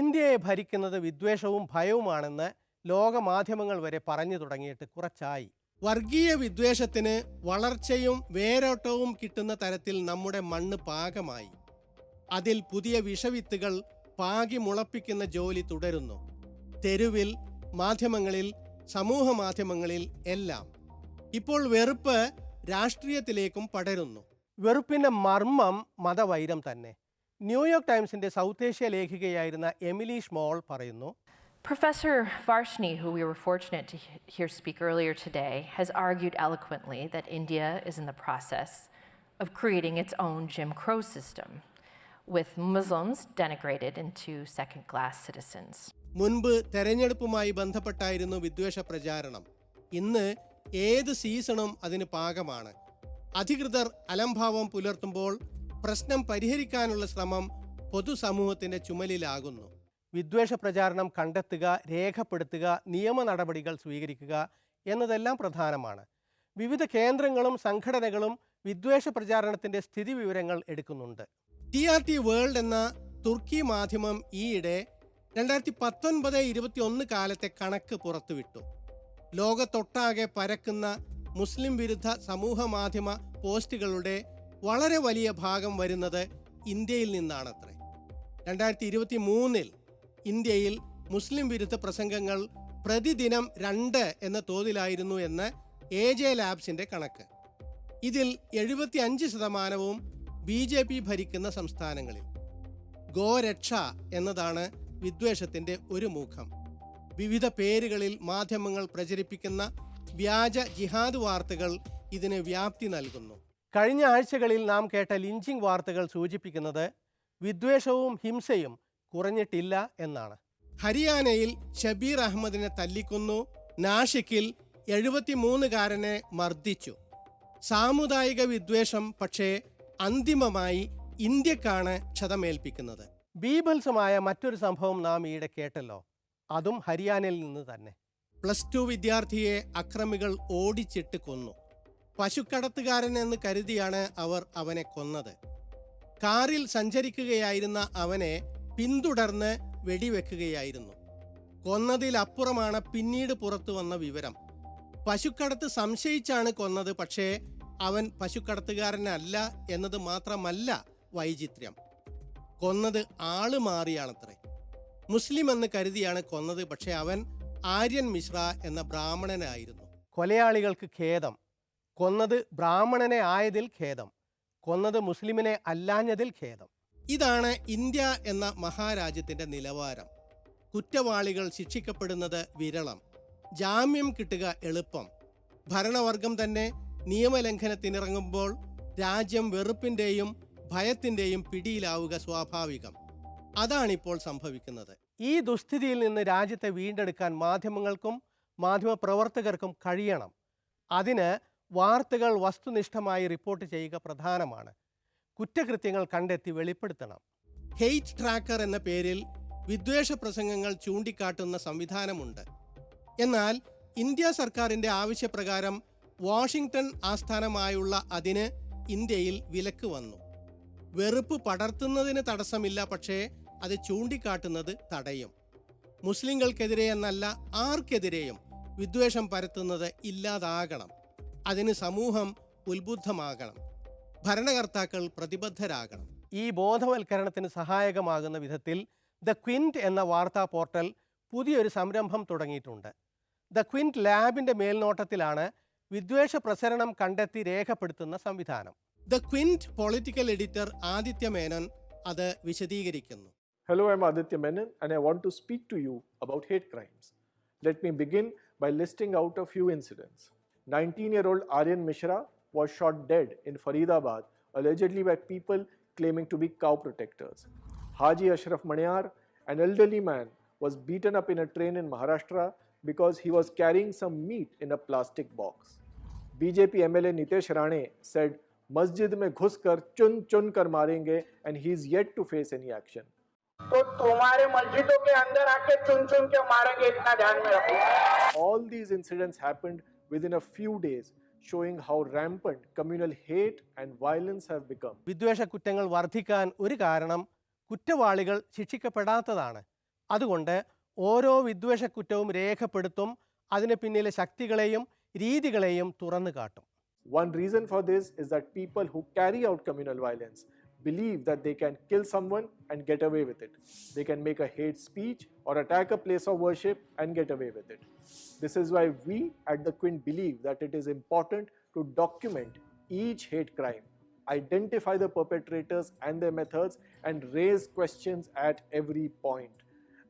ഇന്ത്യയെ ഭരിക്കുന്നത് വിദ്വേഷവും ഭയവുമാണെന്ന് ലോകമാധ്യമങ്ങൾ വരെ പറഞ്ഞു തുടങ്ങിയിട്ട് കുറച്ചായി. വർഗീയ വിദ്വേഷത്തിന് വളർച്ചയും വേരോട്ടവും കിട്ടുന്ന തരത്തിൽ നമ്മുടെ മണ്ണ് പാകമായി. അതിൽ പുതിയ വിഷവിത്തുകൾ പാകി മുളപ്പിക്കുന്ന ജോലി തുടരുന്നു. തെരുവിൽ മാധ്യമങ്ങളിൽ സമൂഹ മാധ്യമങ്ങളിൽ എല്ലാം. ഇപ്പോൾ വെറുപ്പ് രാഷ്ട്രീയത്തിലേക്കും പടരുന്നു. വെറുപ്പിന്റെ മർമ്മം മതവൈരം തന്നെ. ന്യൂയോർക്ക് ടൈംസിന്റെ സൗത്ത് ഏഷ്യ ലേഖികയായിരുന്ന എമിലി ഷ്മോൾ പറയുന്നു professor Varshney who we fortunate hear speak earlier today has argued eloquently that India is in the process of creating its own Jim Crow system with Muslims denigrated into second class citizens മുൻപ് തെരഞ്ഞെടുപ്പുമായി ബന്ധപ്പെട്ടായിരുന്നു വിദ്വേഷ പ്രചാരണം. ഇന്ന് ഏത് സീസണും അതിന് പാകമാണ്. അധികൃതർ അലംഭാവം പുലർത്തുമ്പോൾ പ്രശ്നം പരിഹരിക്കാനുള്ള ശ്രമം പൊതുസമൂഹത്തിന്റെ ചുമലിലാകുന്നു. വിദ്വേഷ പ്രചാരണം കണ്ടെത്തുക രേഖപ്പെടുത്തുക നിയമ നടപടികൾ സ്വീകരിക്കുക എന്നതെല്ലാം പ്രധാനമാണ്. വിവിധ കേന്ദ്രങ്ങളും സംഘടനകളും വിദ്വേഷ പ്രചാരണത്തിന്റെ സ്ഥിതി വിവരങ്ങൾ എടുക്കുന്നുണ്ട്. ടി ആർ ടി വേൾഡ് എന്ന തുർക്കി മാധ്യമം ഈയിടെ രണ്ടായിരത്തി പത്തൊൻപത് ഇരുപത്തി ഒന്ന് കാലത്തെ കണക്ക് പുറത്തുവിട്ടു. ലോകത്തൊട്ടാകെ പരക്കുന്ന മുസ്ലിം വിരുദ്ധ സമൂഹ മാധ്യമ പോസ്റ്റുകളുടെ വളരെ വലിയ ഭാഗം വരുന്നത് ഇന്ത്യയിൽ നിന്നാണത്രേ. രണ്ടായിരത്തി ഇരുപത്തി മൂന്നിൽ ഇന്ത്യയിൽ മുസ്ലിം വിരുദ്ധ പ്രസംഗങ്ങൾ പ്രതിദിനം രണ്ട് എന്ന തോതിലായിരുന്നു എന്ന് എ ജെ ലാബ്സിന്റെ കണക്ക്. ഇതിൽ എഴുപത്തി അഞ്ച് ശതമാനവും ബി ജെ പി ഭരിക്കുന്ന സംസ്ഥാനങ്ങളിൽ. ഗോരക്ഷ എന്നതാണ് വിദ്വേഷത്തിന്റെ ഒരു മുഖം. വിവിധ പേരുകളിൽ മാധ്യമങ്ങൾ പ്രചരിപ്പിക്കുന്ന വ്യാജ ജിഹാദ് വാർത്തകൾ ഇതിന് വ്യാപ്തി നൽകുന്നു. കഴിഞ്ഞ ആഴ്ചകളിൽ നാം കേട്ട ലിഞ്ചിങ് വാർത്തകൾ സൂചിപ്പിക്കുന്നത് വിദ്വേഷവും ഹിംസയും കുറഞ്ഞിട്ടില്ല എന്നാണ്. ഹരിയാനയിൽ ഷബീർ അഹമ്മദിനെ തല്ലിക്കൊന്നു നാഷിക്കിൽ എഴുപത്തിമൂന്നുകാരനെ മർദ്ദിച്ചു. സാമുദായിക വിദ്വേഷം പക്ഷേ അന്തിമമായി ഇന്ത്യക്കാണ് ക്ഷതമേൽപ്പിക്കുന്നത്. ബീഭത്സമായ മറ്റൊരു സംഭവം നാം ഈയിടെ കേട്ടല്ലോ. അതും ഹരിയാനയിൽ നിന്ന് തന്നെ. പ്ലസ് ടു വിദ്യാർത്ഥിയെ അക്രമികൾ ഓടിച്ചിട്ട് കൊന്നു. പശുക്കടത്തുകാരൻ എന്ന് കരുതിയാണ് അവർ അവനെ കൊന്നത്. കാറിൽ സഞ്ചരിക്കുകയായിരുന്ന അവനെ പിന്തുടർന്ന് വെടിവെക്കുകയായിരുന്നു. കൊന്നതിലപ്പുറമാണ് പിന്നീട് പുറത്തു വന്ന വിവരം. പശുക്കടത്ത് സംശയിച്ചാണ് കൊന്നത് പക്ഷേ അവൻ പശുക്കടത്തുകാരനല്ല എന്നത് മാത്രമല്ല വൈചിത്ര്യം. കൊന്നത് ആൾ മാറിയാണത്രേ. മുസ്ലിം എന്ന് കരുതിയാണ് കൊന്നത് പക്ഷേ അവൻ ആര്യൻ മിശ്ര എന്ന ബ്രാഹ്മണനായിരുന്നു. കൊലയാളികൾക്ക് ഖേദം. കൊന്നത് ബ്രാഹ്മണനെ ആയതിൽ ഖേദം കൊന്നത് മുസ്ലിമിനെ അല്ലാഞ്ഞതിൽ ഖേദം. ഇതാണ് ഇന്ത്യ എന്ന മഹാരാജ്യത്തിന്റെ നിലവാരം. കുറ്റവാളികൾ ശിക്ഷിക്കപ്പെടുന്നത് വിരളം ജാമ്യം കിട്ടുക എളുപ്പം. ഭരണവർഗം തന്നെ നിയമലംഘനത്തിനിറങ്ങുമ്പോൾ രാജ്യം വെറുപ്പിന്റെയും ഭയത്തിന്റെയും പിടിയിലാവുക സ്വാഭാവികം. അതാണിപ്പോൾ സംഭവിക്കുന്നത്. ഈ ദുസ്ഥിതിയിൽ നിന്ന് രാജ്യത്തെ വീണ്ടെടുക്കാൻ മാധ്യമങ്ങൾക്കും മാധ്യമപ്രവർത്തകർക്കും കഴിയണം. അതിന് വാർത്തകൾ വസ്തുനിഷ്ഠമായി റിപ്പോർട്ട് ചെയ്യുക പ്രധാനമാണ്. കുറ്റകൃത്യങ്ങൾ കണ്ടെത്തി വെളിപ്പെടുത്തണം. ഹെയ്റ്റ് ട്രാക്കർ എന്ന പേരിൽ വിദ്വേഷ പ്രസംഗങ്ങൾ ചൂണ്ടിക്കാട്ടുന്ന സംവിധാനമുണ്ട്. എന്നാൽ ഇന്ത്യ സർക്കാരിന്റെ ആവശ്യപ്രകാരം വാഷിംഗ്ടൺ ആസ്ഥാനമായുള്ള അതിന് ഇന്ത്യയിൽ വിലക്ക് വന്നു. വെറുപ്പ് പടർത്തുന്നതിന് തടസ്സമില്ല പക്ഷേ അത് ചൂണ്ടിക്കാട്ടുന്നത് തടയും. മുസ്ലിങ്ങൾക്കെതിരെ എന്നല്ല ആർക്കെതിരെയും വിദ്വേഷം പരത്തുന്നത് ഇല്ലാതാകണം. അതിന് സമൂഹം ഉത്ബുദ്ധമാകണം. ഭരണകർത്താക്കൾ പ്രതിബദ്ധരാകണം. ഈ ബോധവൽക്കരണത്തിന് സഹായകമാകുന്ന വിധത്തിൽ ദ ക്വിന്റ് എന്ന വാർത്താ പോർട്ടൽ പുതിയൊരു സംരംഭം തുടങ്ങിയിട്ടുണ്ട്. ദ ക്വിന്റ് ലാബിന്റെ മേൽനോട്ടത്തിലാണ് വിദ്വേഷ പ്രസരണം കണ്ടെത്തി രേഖപ്പെടുത്തുന്ന സംവിധാനം. The Quint political editor Aditya Menon അത് വിശദീകരിക്കുന്നു. Hello I'm Aditya Menon and I want to speak to you about hate crimes let me begin by listing out of few incidents 19-year-old Aryan Mishra was shot dead in Faridabad, allegedly by people claiming to be cow protectors. Haji Ashraf Manyar, an elderly man, was beaten up in a train in Maharashtra because he was carrying some meat in a plastic box. BJP MLA Nitesh Rane said, "Masjid में घुसकर चुन chun कर मारेंगे and he is yet to face any action तो तुम्हारे मस्जिदों के अंदर within a few days, showing how rampant communal hate and violence have become. വിദ്വേഷ കുറ്റങ്ങൾ വർദ്ധിക്കാൻ ഒരു കാരണം കുറ്റവാളികൾ ശിക്ഷിക്കപ്പെടാത്തതാണ് അതുകൊണ്ട് ഓരോ വിദ്വേഷ കുറ്റവും രേഖപ്പെടുത്തും അതിന് പിന്നിലെ ശക്തികളെയും രീതികളെയും തുറന്നു കാട്ടും One reason for this is that people who carry out communal violence believe that they can kill someone and get away with it. They can make a hate speech or attack a place of worship and get away with it. This is why we at the Quint believe that it is important to document each hate crime, identify the perpetrators and their methods, and raise questions at every point.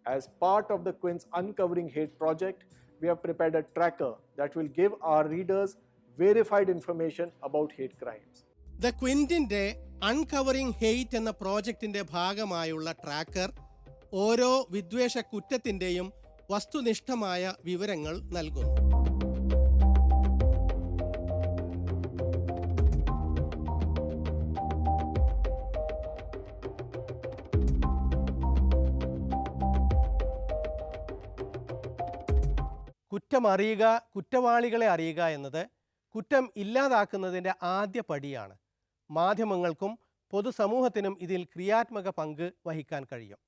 As part of the Quint's Uncovering Hate project, we have prepared a tracker that will give our readers verified information about hate crimes. The ക്വിന്റിന്റെ uncovering hate എന്ന പ്രോജക്റ്റിന്റെ ഭാഗമായുള്ള tracker ഓരോ വിദ്വേഷ കുറ്റത്തിന്റെയും വസ്തുനിഷ്ഠമായ വിവരങ്ങൾ നൽകുന്നു. കുറ്റം അറിയുക കുറ്റവാളികളെ അറിയുക എന്നത് കുറ്റം ഇല്ലാതാക്കുന്നതിന്റെ ആദ്യ പടിയാണ്. മാധ്യമങ്ങൾക്കും പൊതുസമൂഹത്തിനും ഇതിൽ ക്രിയാത്മക പങ്ക് വഹിക്കാൻ കഴിയും.